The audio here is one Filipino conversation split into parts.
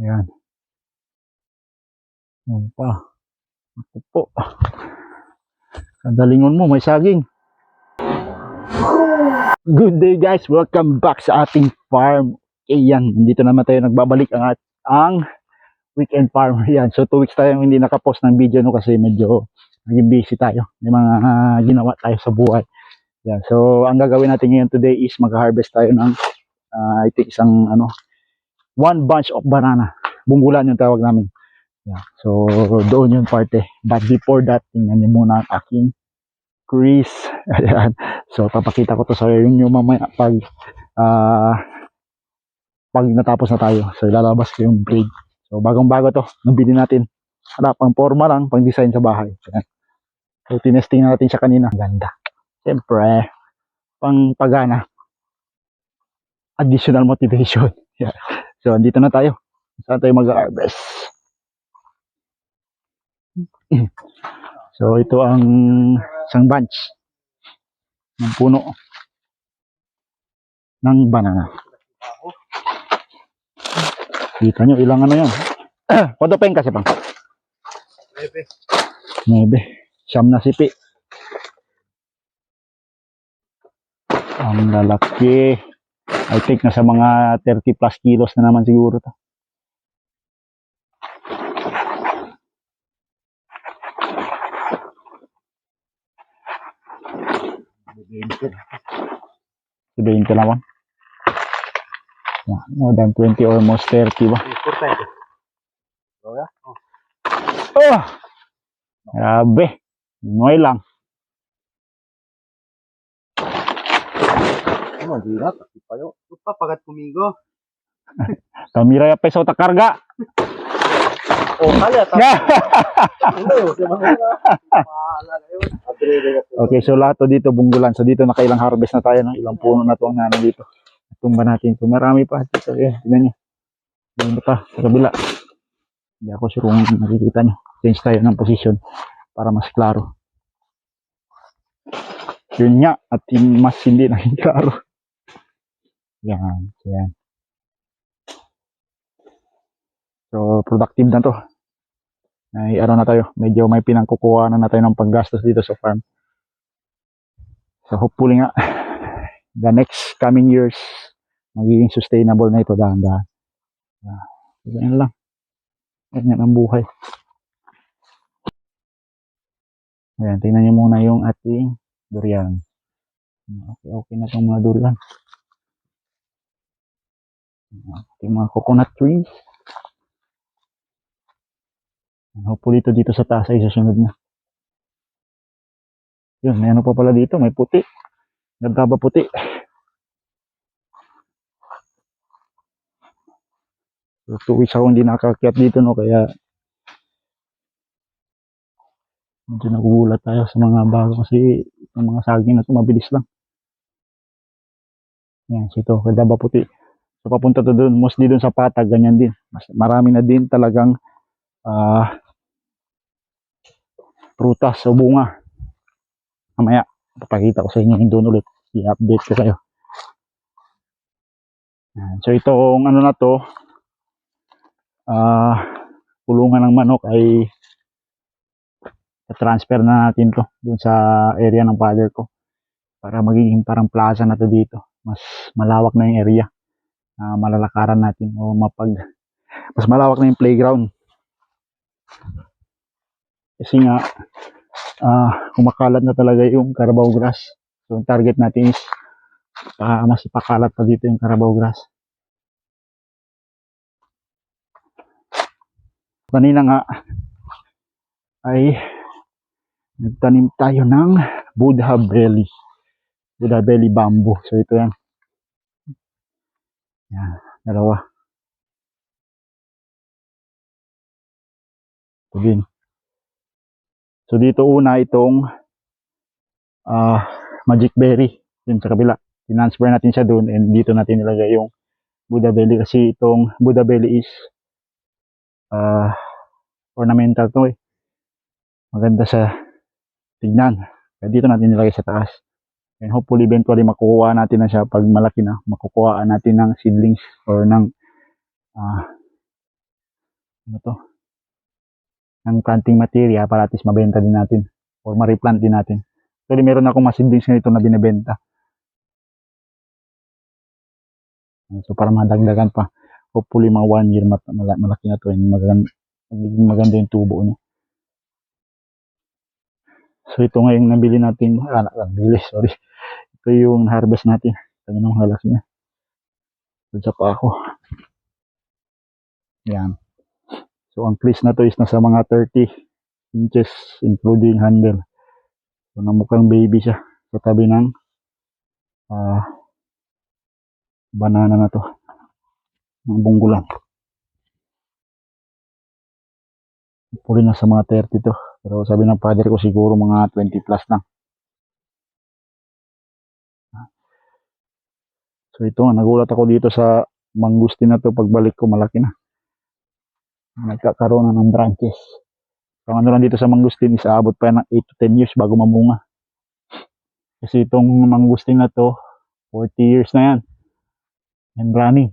Ayan. Yan pa. Ako po. Kadalingon mo, may saging. Good day guys, welcome back sa ating farm. Ayan, nandito naman tayo nagbabalik ang, ang weekend farm. Yan, so two weeks tayo hindi nakapost ng video no kasi medyo naging busy tayo. May mga ah, ginawa tayo sa buhay. Yan, so ang gagawin natin ngayon today is mag-harvest tayo ng ah, I think isang ano, one bunch of banana. Bunggulan yung tawag namin. Yeah. So, doon yung parte. But before that, tingnan niyo muna ang aking Chris. Ayan. So, papakita ko to sa inyo mamaya pag ah pag natapos na tayo. So, ilalabas ko yung braid. So, bagong-bago to. Nabili natin. Harap pang forma lang, pang design sa bahay. Ayan. So, tinesting natin siya kanina. Ganda. Siyempre, pang pagana. Additional motivation. Yeah. So, andito na tayo. Saan tayo mag-harvest? So, ito ang isang bunch ng puno ng banana. Kita nyo, ilang ano yan. Yung kasi pang? Nebe. Siyam na sipi. Ang lalaki. I think nasa mga 30 plus kilos na naman siguro to. Sabihin ko naman. More than 20 almost 30 ba? Oh! Grabe. Noy lang. Ano, di na, pati pa yun. Lupa, pagat kumigo. Kamira ya peso ta karga. O, kaya, okay, so lahat to dito bunggulan. So dito nakailang harvest na tayo ng ilang puno na to ang namin dito. Tumba natin. So marami pa dito. Yeah, tingnan niyo. Meron pa sa kabila. Hindi ako sure kung nakikita niyo. Change tayo ng position para mas klaro. Yun nga. At mas hindi naging klaro. Yan. Yan. So, productive na to. May ano na tayo. Medyo may pinangkukuha na, na tayo ng panggastos dito sa farm. So, hopefully nga, the next coming years, magiging sustainable na ito dahan-dahan. Yeah. Ganyan lang. Ganyan ang buhay. Ayan, tingnan niyo muna yung ating durian. Okay, okay na itong mga durian. Ating mga coconut trees. And Hopefully ito dito sa taas ay susunod na. Yun, may ano pa pala dito, may puti. Ganda puti? So, two weeks ako hindi nakakakyat dito, no? Kaya, medyo nagugulat tayo sa mga bago kasi yung mga saging na ito, mabilis lang. Yan, so ito, ganda ba puti? So, papunta to doon, mostly doon sa patag, ganyan din. Mas, marami na din talagang ah prutas o bunga. Mamaya, papakita ko sa inyo yung doon ulit. I-update ko kayo. So itong ano na to, ah pulungan ng manok ay transfer na natin to dun sa area ng father ko para magiging parang plaza na to dito. Mas malawak na yung area na malalakaran natin o mapag mas malawak na yung playground. Kasi nga ah kumakalat na talaga yung Carabao grass. So, ang target natin is pa, mas ipakalat pa dito yung Carabao grass. Kanina nga ay nagtanim tayo ng Buddha Belly. Buddha Belly bamboo. So, ito yan. Yan, dalawa. Ito din. So dito una itong ah Magic Berry yun sa kabila. Transfer natin siya doon and dito natin nilagay yung Buddha Belly kasi itong Buddha Belly is ah ornamental to eh. Maganda sa tignan. Kaya dito natin nilagay sa taas. And hopefully eventually makukuha natin na siya pag malaki na. Makukuha natin ng seedlings or ng ah ano to, ng planting material para at least mabenta din natin or ma-replant din natin. Actually, meron akong masindings ganito na binibenta. So, para madagdagan pa. Hopefully, mga one year, mat- mala- malaki na to. And maganda, maganda yung tubo niya. So, ito nga yung nabili natin. Ah, nabili, sorry. Ito yung harvest natin. Ito yung halaki niya. Sa pa ako. Yan. So, ang crease na to is nasa mga 30 inches, including handle. So, na mukhang baby siya. Sa tabi ng ah, banana na to. Ng bunggulan. Puli na sa mga 30 to. Pero sabi ng father ko siguro mga 20 plus lang. So ito nagulat ako dito sa mangustin na to. Pagbalik ko, malaki na. Nagkakaroon na ng branches. Ang ano lang dito sa mangustin is aabot pa ng 8 to 10 years bago mamunga. Kasi itong mangustin na to, 40 years na yan. And running.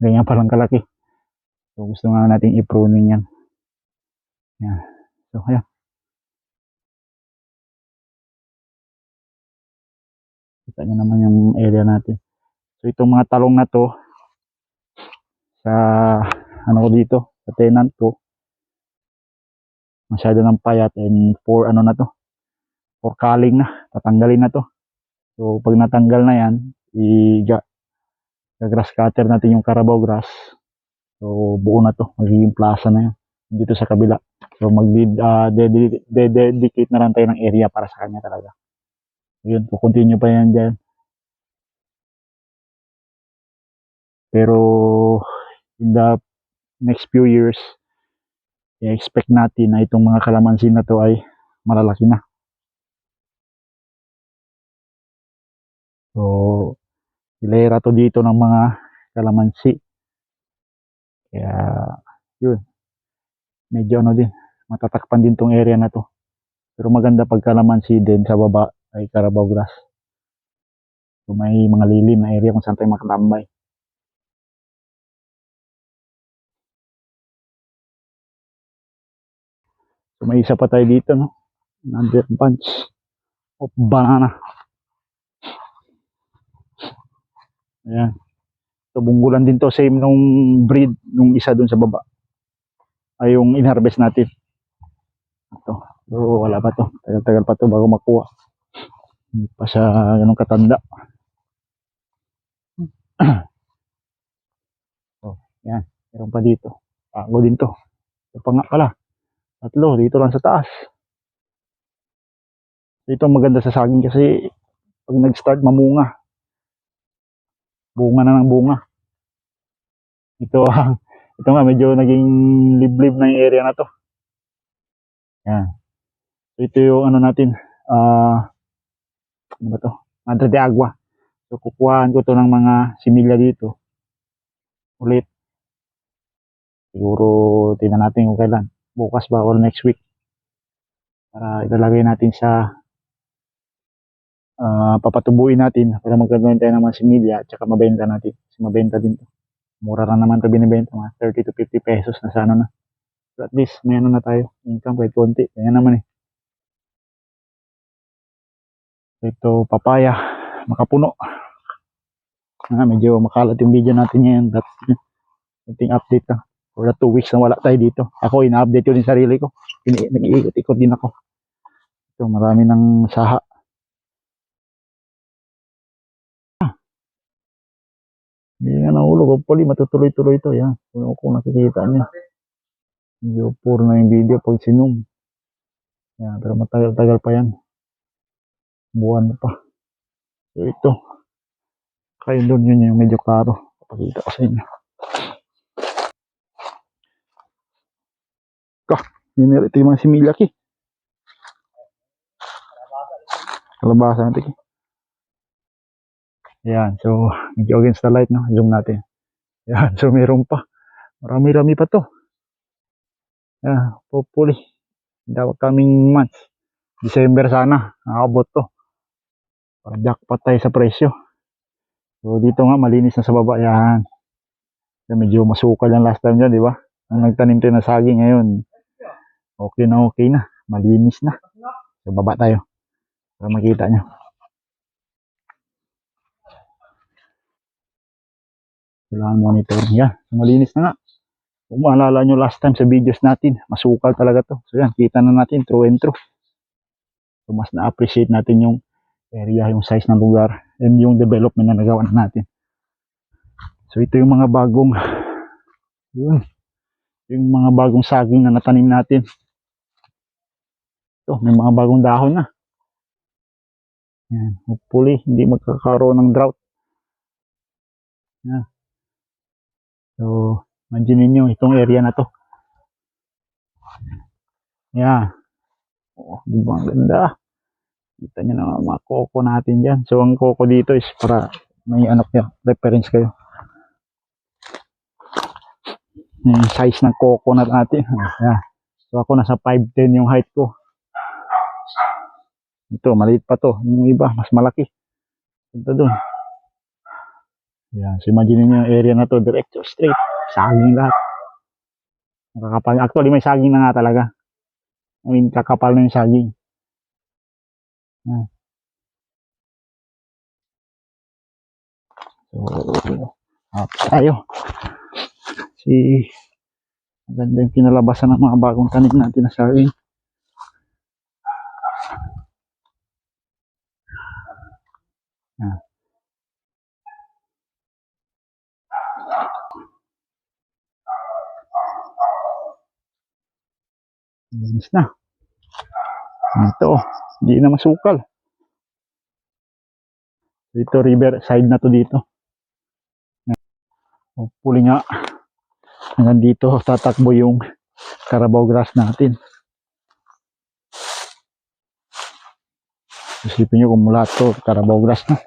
Ganyan palang kalaki. So gusto nga natin i-pruning yan. Yan. So ayan. Kita nyo naman yung area natin. So itong mga talong na to, sa ano ko dito, sa tenant ko, masyado ng payat and for ano na to, for culling na, tatanggalin na to. So pag natanggal na yan, i grass cutter natin yung carabao grass. So buo na to, magiging plaza na yan dito sa kabila. So mag uh, dedicate na lang tayo ng area para sa kanya talaga. Yun, continue pa yan dyan. Pero in the next few years, i-expect natin na itong mga kalamansi na to ay malalaki na. So, hilera to dito ng mga kalamansi. Kaya, yun. Medyo ano din, matatakpan din tong area na to. Pero maganda pag kalamansi din sa baba ay carabao grass. So, may mga lilim na area kung saan tayo makatambay. So, may isa pa tayo dito, no? Another bunch of banana. Ayan. So, bunggulan din to. Same nung breed, nung isa dun sa baba. Ay, yung inharvest natin. Ito. So, wala pa to. Tagal-tagal pa to bago makuha. Hindi pa siya ganun katanda. so, yan. Meron pa dito. Pago din to. Ito pa nga pala. Tatlo, dito lang sa taas. Dito maganda sa saging kasi pag nag-start mamunga. Bunga na ng bunga. Ito ang ito nga medyo naging liblib na yung area na to. Yan. Ito yung ano natin, ah ano ba to? Madre de Agua. So kukuhaan ko to ng mga similya dito. Ulit. Siguro tingnan natin kung kailan. Bukas ba or next week. Para ilalagay natin sa ah papatubuin natin para magkaroon tayo ng mga similya at saka mabenta natin. Kasi mabenta din to. Mura lang naman to binibenta. Mga 30 to 50 pesos na sana na. But at least may ano na tayo. Income kahit konti. Kaya naman eh. Ito papaya. Makapuno. Ah, medyo makalat yung video natin ngayon. That's something update lang. For the two weeks na wala tayo dito. Ako, ina-update ko din sarili ko. Nag-iikot-ikot din ako. Ito, marami ng saha. Nga nahulog. Hopefully, matutuloy-tuloy ito. Yan. Kung, kung nakikita niyo. Medyo puro na yung video pag sinum. Yan, pero matagal-tagal pa yan. Buwan pa. So, ito. Kayo doon yun yung medyo klaro. Papakita ko sa inyo. Ka, yun ito yung mga similaki. Kalabasa natin. Yan, so medyo against the light, no? Zoom natin. Yan, so meron pa. Marami-rami pa to. Yan, hopefully. Dapat kaming months. December sana. Nakabot to. Para jackpot tayo sa presyo. So dito nga, malinis na sa baba. Yan. Kaya medyo masukal yung last time dyan, di ba? Ang nagtanim tayo ng saging ngayon. Okay na okay na. Malinis na. So, baba tayo. Para makita nyo. Kailangan monitor. Yan. Malinis na nga. Kung maalala nyo last time sa videos natin, masukal talaga to. So yan, kita na natin through and through. So mas na-appreciate natin yung area, yung size ng lugar, and yung development na nagawa na natin. So ito yung mga bagong, yun, yung mga bagong saging na natanim natin. Ito, may mga bagong dahon na. Yan, hopefully, hindi magkakaroon ng drought. Yan. So, Imagine ninyo itong area na to. Yeah. Oh, di ba ang ganda? Kita nyo na mga koko natin dyan. So, ang koko dito is para may ano kayo, reference kayo. Yung size ng coconut natin. Yeah. So, ako nasa 5'10 yung height ko. Ito, maliit pa to. Yung iba, mas malaki. Ito dun. Yan. So, imagine niyo yung area na to, diretso, straight. Saging lahat. Nakakapal. Actually, may saging na nga talaga. I mean, kakapal na yung saging. Yan. So, up tayo. Si, maganda yung kinalabasan ng mga bagong tanim natin na saging. Linis na. Ito, hindi na masukal. Dito, river side na to dito. Hopefully nga, hanggang dito tatakbo yung Carabao grass natin. Isipin nyo kung mula to, Carabao grass na.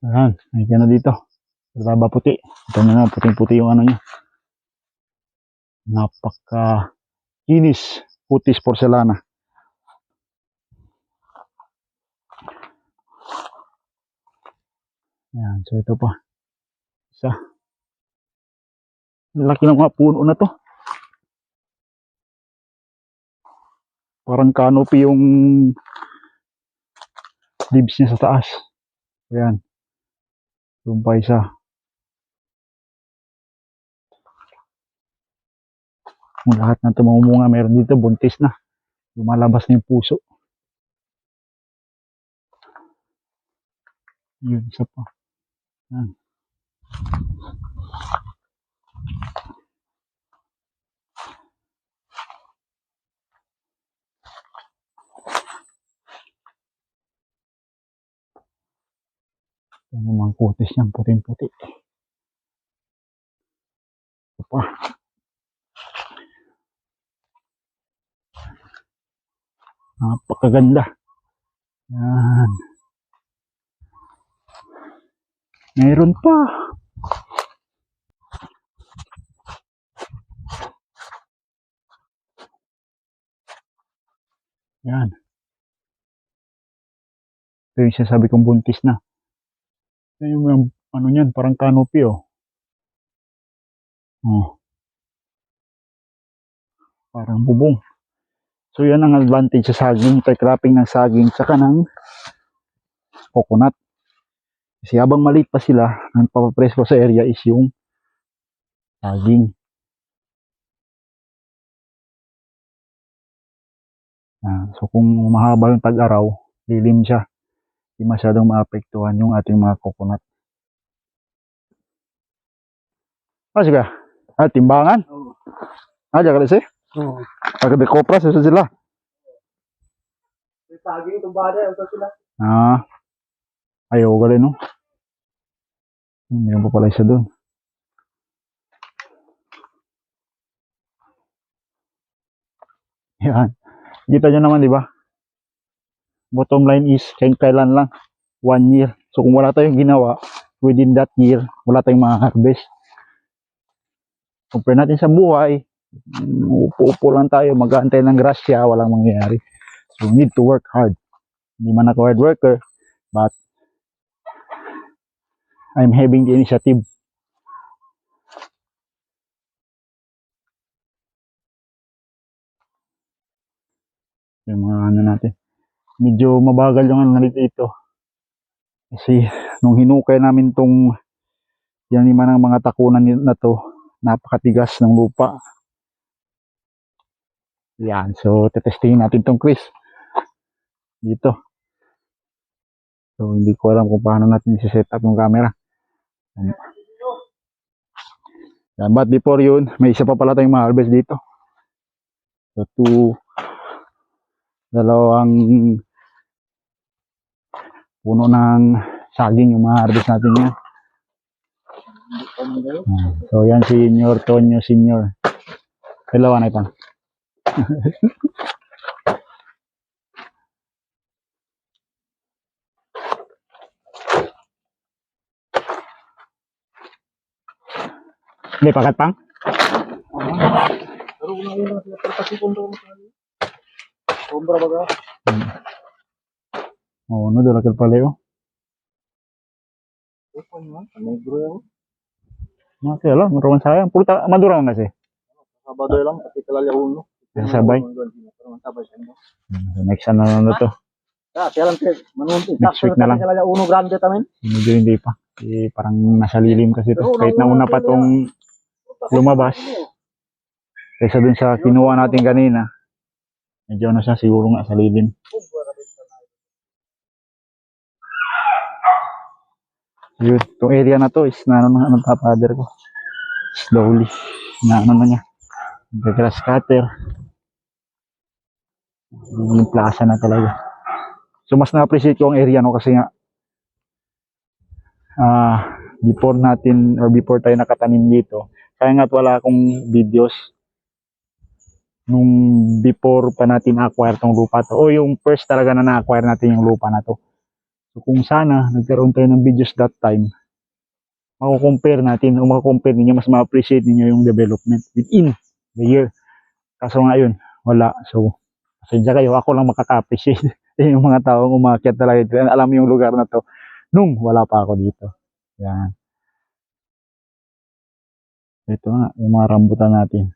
Ayan, nandiyan na dito. Baba puti. Ito na nga, puting-puti yung ano niya. Napaka kinis. Putis porcelana. Yan, so ito pa. Isa. Laki ng mga puno na to. Parang canopy yung leaves niya sa taas. Ayan. Doon pa isa. Kung lahat ng tumumunga, meron dito, buntis na. Lumalabas na yung puso. Yun, isa pa. Yan. Yung mga kutis niyan, puting-puti. Ito pa. Napakaganda. Yan. Meron pa. Yan. Ito yung sinasabi kong buntis na. Yan yung, yung ano niyan, parang canopy oh. Oh. Parang bubong. So yan ang advantage sa saging, type cropping ng saging, tsaka ng coconut. Kasi habang maliit pa sila, ang papapresko sa area is yung saging. Ah, so kung mahaba yung tag-araw, lilim siya. Hindi masyadong maapektuhan yung ating mga coconut. Ah, sige. Ah, timbangan. Oo. Ah, diyan ka kasi. Oo. De kopra, susunod sila. May saging itong bada. Ito sila. Ah. Ayaw rin, no? Meron pa pala isa doon. Yan. Kita nyo naman, di ba? Bottom line is, kaya kailan lang? One year. So, kung wala tayong ginawa, within that year, wala tayong ma-harvest. Compare natin sa buhay, upo-upo lang tayo, mag-aantay ng grasya, walang mangyayari. So, we need to work hard. Hindi man ako hard worker, But I'm having the initiative. Yung mga ano natin. Medyo mabagal yung ano natin dito. Kasi nung hinukay namin tong yan lima ng mga takunan na to, napakatigas ng lupa. Yan, so tetestingin natin tong Chris. Dito. So hindi ko alam kung paano natin i-set up yung camera. Yan. Yan, but before yun, may isa pa pala tayong ma-harvest dito. So two, dalawang puno ng saging yung ma-harvest natin yan. So yan si Senior Tonyo Senior. Hello, ano ito? Hindi, pakat pang? Pero una-una sila pero kasi kung doon tayo. Sombra baga. Oo, no, dulakil pala yun. Eh, pa naman. Negro yan. Mga kaya lang, maruman sayang. Puro ta- madura man kasi. Sabado lang. Kasi kalala uno. Sabay. Pero sabay. So, next ano na na to. Ah. Next week na lang. Uno grande tamin. Medyo hindi pa. Eh, parang nasa lilim kasi to. Kahit na nauna una pa tong lumabas. Kaysa dun sa kinuha natin kanina. Medyo ano siya, siguro nga sa lilim. Yun, itong area na to is na ano na ano papader ko. Slowly. Na ano na niya. Grass cutter. Yung plaza na talaga. So mas na-appreciate ko ang area no kasi nga ah before natin or before tayo nakatanim dito, kaya nga't wala akong videos nung before pa natin acquire tong lupa to. O yung first talaga na na-acquire natin yung lupa na to. So kung sana nagkaroon tayo ng videos that time, mako-compare natin o mako-compare ninyo, mas ma-appreciate ninyo yung development within the year. Kaso ngayon, wala. So, pasensya kayo, ako lang makaka-appreciate. yung mga taong umakyat talaga dito. Alam yung lugar na to nung wala pa ako dito. Yan. Ito nga, yung mga rambutan natin.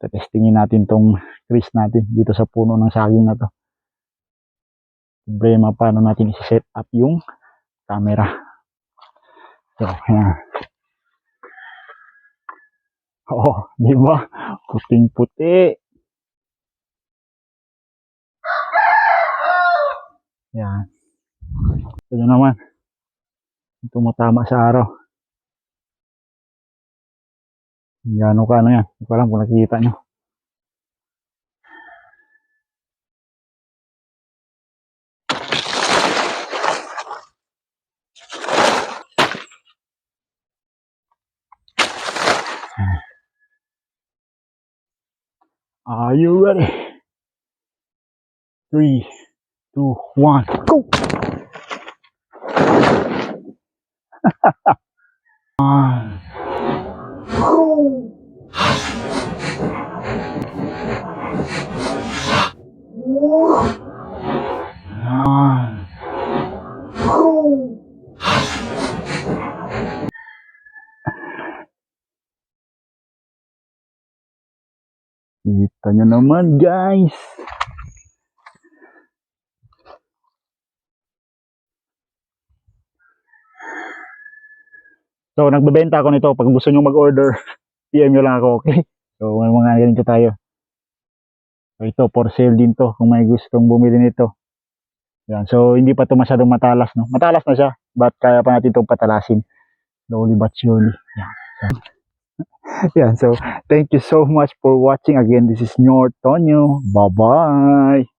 Testingin natin tong crease natin dito sa puno ng saging na to. Problema paano natin i-set up yung camera. So, yan. Oo, di ba? Puting-puti. Yan. Ito na naman. Tumatama sa araw. Yan ka ano yan. Hindi ko alam kung nakikita nyo. Are you ready? Three, two, one, go! Ah. Ah. Kita nyo naman guys. So, nagbebenta ako nito. Pag gusto nyo mag-order, PM nyo lang ako, okay? So, may mga ganito tayo. So, ito, for sale din to. Kung may gustong bumili nito. Yan. So, hindi pa to masyadong matalas, no? Matalas na siya. But kaya pa natin itong patalasin. Slowly but surely. Yan. So, yan. So, thank you so much for watching. Again, this is Nortonio. Bye-bye.